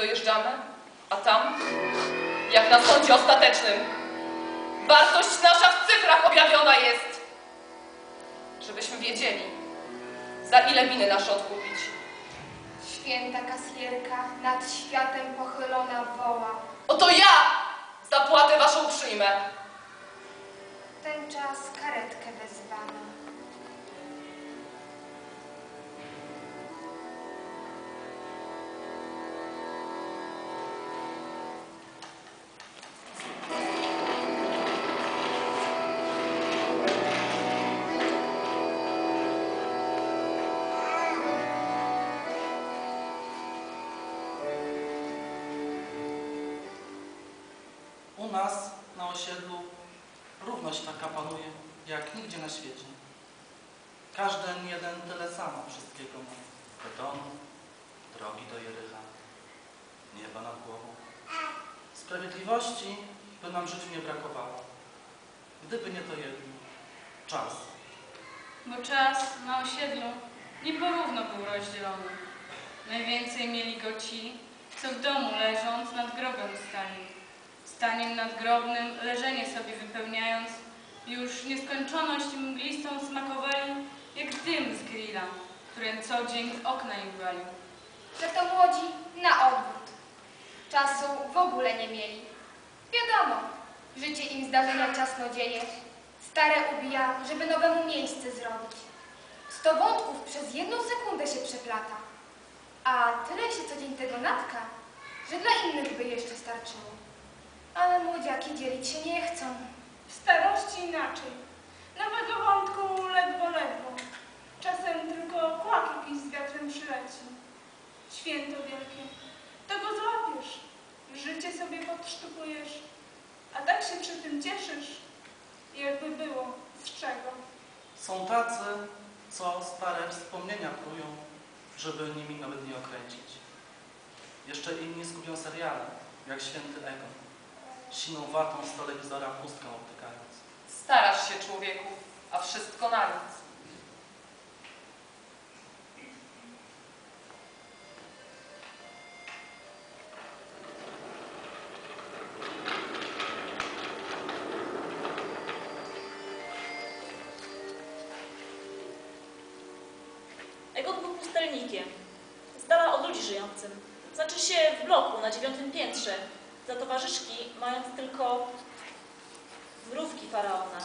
dojeżdżamy, a tam, jak na sądzie ostatecznym, wartość nasza w cyfrach objawiona jest. Żebyśmy wiedzieli, za ile winy nasze odkupić. Święta kasjerka nad światem pochylona woła. Oto ja zapłatę waszą przyjmę. Ten czas karetkę wezwano. U nas na osiedlu równość taka panuje, jak nigdzie na świecie. Każdy jeden tyle samo wszystkiego ma. Betonu, drogi do Jericha, nieba nad głową. Sprawiedliwości by nam życiu nie brakowało. Gdyby nie to jedno. Czas. Bo czas na osiedlu nieporówno był rozdzielony. Najwięcej mieli go ci, co w domu leżąc nad grobem stali. Staniem nadgrobnym leżenie sobie wypełniając, już nieskończoność mglistą smakowali, jak dym z grilla, którym co dzień z okna im walił. Że to młodzi na odwrót. Czasu w ogóle nie mieli. Wiadomo, życie im zdarzenia ciasno dzieje. Stare ubija, żeby nowemu miejsce zrobić. Sto wątków przez jedną sekundę się przeplata. A tyle się co dzień tego natka, że dla innych by jeszcze starczyło. Ale młodziaki dzielić się nie chcą. W starości inaczej. Nowego wątku ledwo, ledwo. Czasem tylko kłak jakiś z wiatrem przyleci. Święto wielkie. To go złapiesz. Życie sobie podsztupujesz. A tak się przy tym cieszysz. Jakby było z czego. Są tacy, co stare wspomnienia prują, żeby nimi nawet nie okręcić. Jeszcze inni skupią seriale, jak święty Egon, siną watą z telewizora pustkę obtykając. Starasz się, człowieku, a wszystko na nic. Egon był pustelnikiem, z dala od ludzi żyjącym. Znaczy się w bloku na dziewiątym piętrze, za towarzyszki mając tylko mrówki faraona,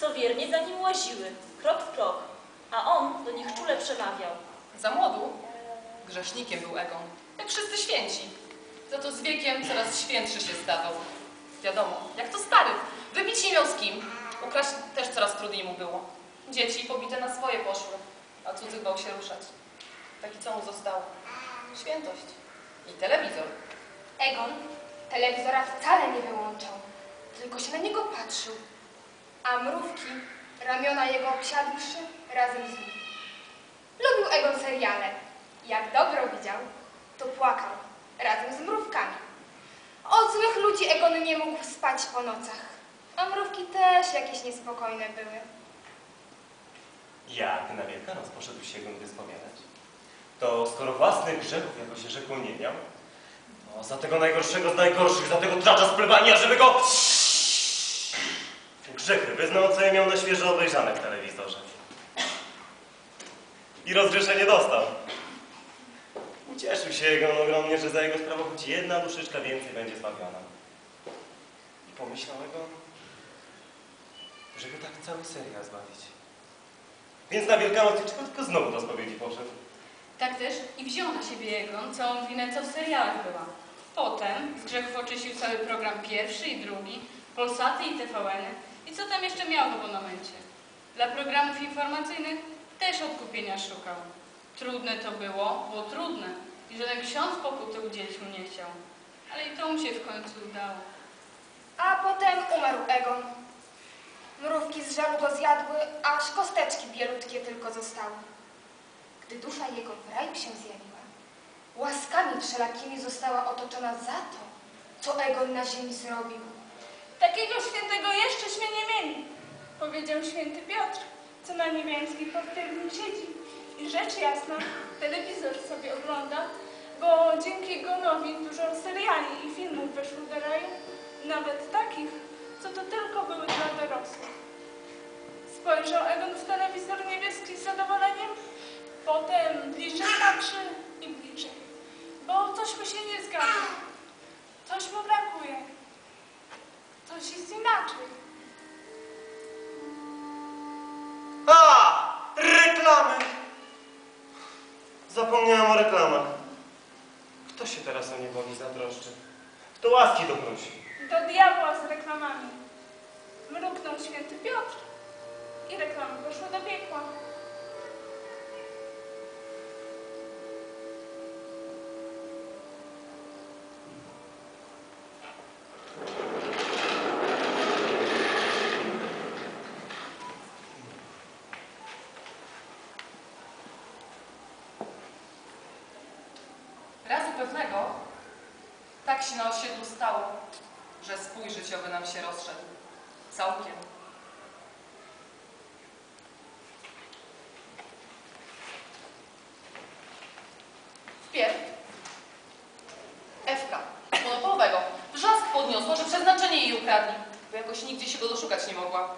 co wiernie za nim łaziły, krok w krok, a on do nich czule przemawiał. Za młodu grzesznikiem był Egon, jak wszyscy święci. Za to z wiekiem coraz świętszy się stawał. Wiadomo, jak to stary. Wybić nie miał z kim. Ukraść też coraz trudniej mu było. Dzieci pobite na swoje poszły, a cudzych bał się ruszać. Taki co mu zostało? Świętość. I telewizor. Egon telewizora wcale nie wyłączał, tylko się na niego patrzył, a mrówki, ramiona jego obsiadłszy, razem z nim. Lubił Egon seriale. Jak dobro widział, to płakał, razem z mrówkami. Od złych ludzi Egon nie mógł spać po nocach, a mrówki też jakieś niespokojne były. Jak na Wielkanoc poszedł się go wyspowiadać? To skoro własnych grzechów, się rzekło, nie miał, no za tego najgorszego z najgorszych, za tego tracza z plebanii, żeby go... Grzechy wyznał, co je miał na świeżo obejrzane w telewizorze. I rozgrzeszenie dostał. Ucieszył się jego ogromnie, że za jego sprawą choć jedna duszyczka więcej będzie zbawiona. I pomyślał jego, żeby tak cały serial zbawić. Więc na Wielkanoc tylko znowu do spowiedzi poszedł. Tak też i wziął na siebie Egon całą winę, co w serialach była. Potem z grzechów oczyścił cały program pierwszy i drugi, Polsaty i TVN-y i co tam jeszcze miał w abonamencie. Dla programów informacyjnych też odkupienia szukał. Trudne to było, było trudne i żaden ksiądz pokuty udzielić mu nie chciał. Ale i to mu się w końcu udało. A potem umarł Egon. Mrówki z żalu go zjadły, aż kosteczki bielutkie tylko zostały. Gdy dusza jego w raju się zjawiła, łaskami wszelakimi została otoczona za to, co Egon na ziemi zrobił. Takiego świętego jeszcześmy nie mieli, powiedział święty Piotr, co na niebiańskiej portierni siedzi i rzecz jasna, telewizor sobie ogląda, bo dzięki Gonowi dużo seriali i filmów weszło do raju, nawet takich, co to tylko były dla dorosłych. Spojrzał Egon w telewizor niebieski z zadowoleniem, potem bliżej patrzy i bliżej, bo coś mu się nie zgadza, coś mu brakuje, coś jest inaczej. A! Reklamy! Zapomniałem o reklamach. Kto się teraz o niebogi zatroszczy? Kto łaski doprosi? Do diabła z reklamami. Mruknął święty Piotr i reklamy poszły do piekła. Razu pewnego tak się na osiedlu stało, że spój życiowy nam się rozszedł. Całkiem. Wpierw Ewka, monopolowego, wrzask podniosła, że przeznaczenie jej ukradli, bo jakoś nigdzie się go doszukać nie mogła.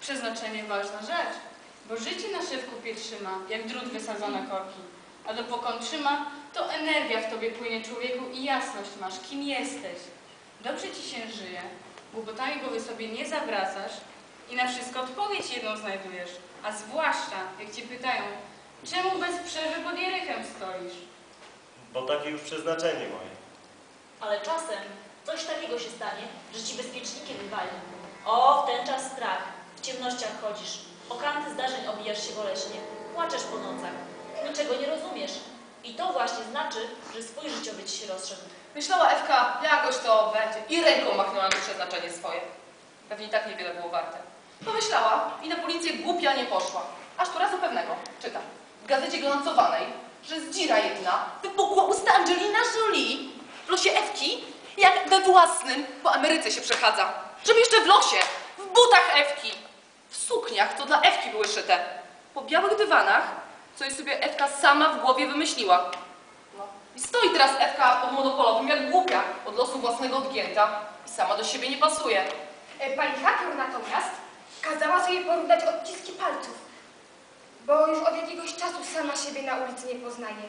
Przeznaczenie ważna rzecz, bo życie nasze w kupie trzyma, jak drut wysadzone korki. A dopokąd trzyma, to energia w tobie płynie człowieku i jasność masz, kim jesteś. Dobrze ci się żyje, głupotami głowy sobie nie zawracasz i na wszystko odpowiedź jedną znajdujesz. A zwłaszcza, jak cię pytają, czemu bez przerwy pod Jerychem stoisz? Bo takie już przeznaczenie moje. Ale czasem coś takiego się stanie, że ci bezpiecznikiem wywali. O, w ten czas strach. W ciemnościach chodzisz. O kanty zdarzeń obijasz się boleśnie. Płaczesz po nocach. Niczego nie rozumiesz. I to właśnie znaczy, że swój życiowy ci się rozszedł. Myślała Ewka, jakoś to będzie. I ręką machnęła na przeznaczenie swoje. Pewnie i tak niewiele było warte. Pomyślała i na policję głupia nie poszła. Aż tu razu pewnego, czytam, w gazecie glancowanej, że zdzira jedna wypukła usta Angelina Jolie w losie Ewki, jak we własnym po Ameryce się przechadza. Żeby jeszcze w losie, w butach Ewki, w sukniach, co dla Ewki były szyte, po białych dywanach, co jej sobie Ewka sama w głowie wymyśliła. No. I stoi teraz Ewka pod monopolowym jak głupia, od losu własnego odgięta i sama do siebie nie pasuje. E, Pani Hapior natomiast kazała sobie porównać odciski palców, bo już od jakiegoś czasu sama siebie na ulicy nie poznaje.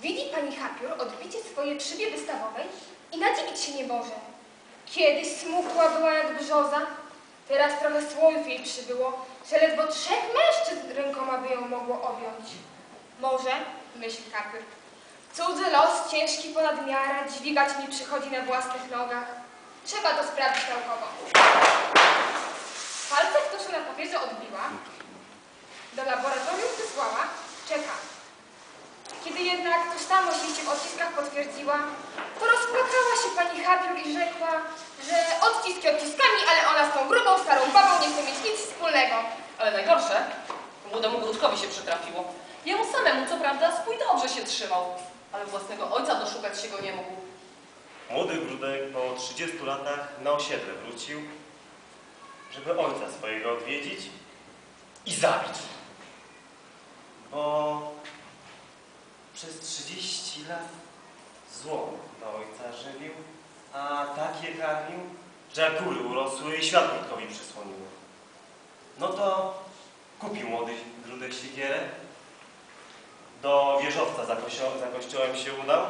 Widzi pani Hapior odbicie swojej w szybie wystawowej i nadziwić się nie może. Kiedyś smukła była jak brzoza, teraz trochę słojów jej przybyło, że ledwo trzech mężczyzn rękoma by ją mogło objąć. Może, myśli Hapior, cudzy los ciężki ponad miarę dźwigać mi przychodzi na własnych nogach. Trzeba to sprawdzić naukowo. Palce, które się na papierze odbiła, do laboratorium wysłała, czeka. Kiedy jednak tożsamość jej się w odciskach potwierdziła, to rozpłakała się pani Hapior i rzekła, że odciski odciskami, ale ona z tą grubą, starą babą nie chce mieć nic wspólnego. Ale najgorsze, młodemu Grudkowi się przytrafiło. Jemu samemu, co prawda, spój dobrze się trzymał, ale własnego ojca doszukać się go nie mógł. Młody Grudek po 30 latach na osiedle wrócił, żeby ojca swojego odwiedzić i zabić. Bo przez 30 lat zło na ojca żywił, a tak je karmił, że góry urosły i świat Grudkowi przysłoniły. No to kupił młody Grudek siekierę, do wieżowca za, kościo za kościołem się udał,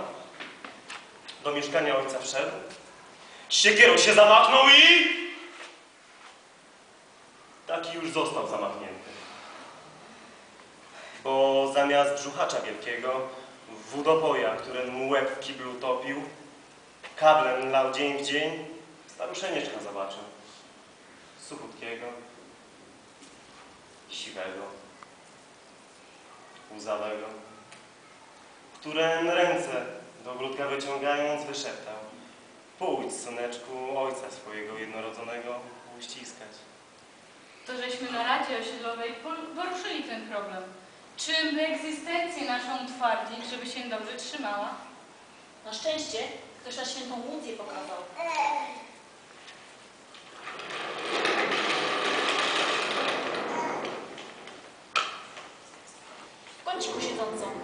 do mieszkania ojca wszedł, siekierą się zamachnął i... Taki już został zamachnięty. Bo zamiast brzuchacza wielkiego, wodopoja, który mu łeb w kiblu topił, kablem lał dzień w dzień, staruszenieczka zobaczył. Suchutkiego, siwego, łzawego, które ręce do ogródka wyciągając wyszeptał Pójdź, syneczku, ojca swojego jednorodzonego uściskać. To żeśmy na Radzie Osiedlowej poruszyli ten problem. Czym by egzystencję naszą utwardzić, żeby się dobrze trzymała? Na szczęście ktoś na świętą Łucję pokazał. W kąciku siedzącą,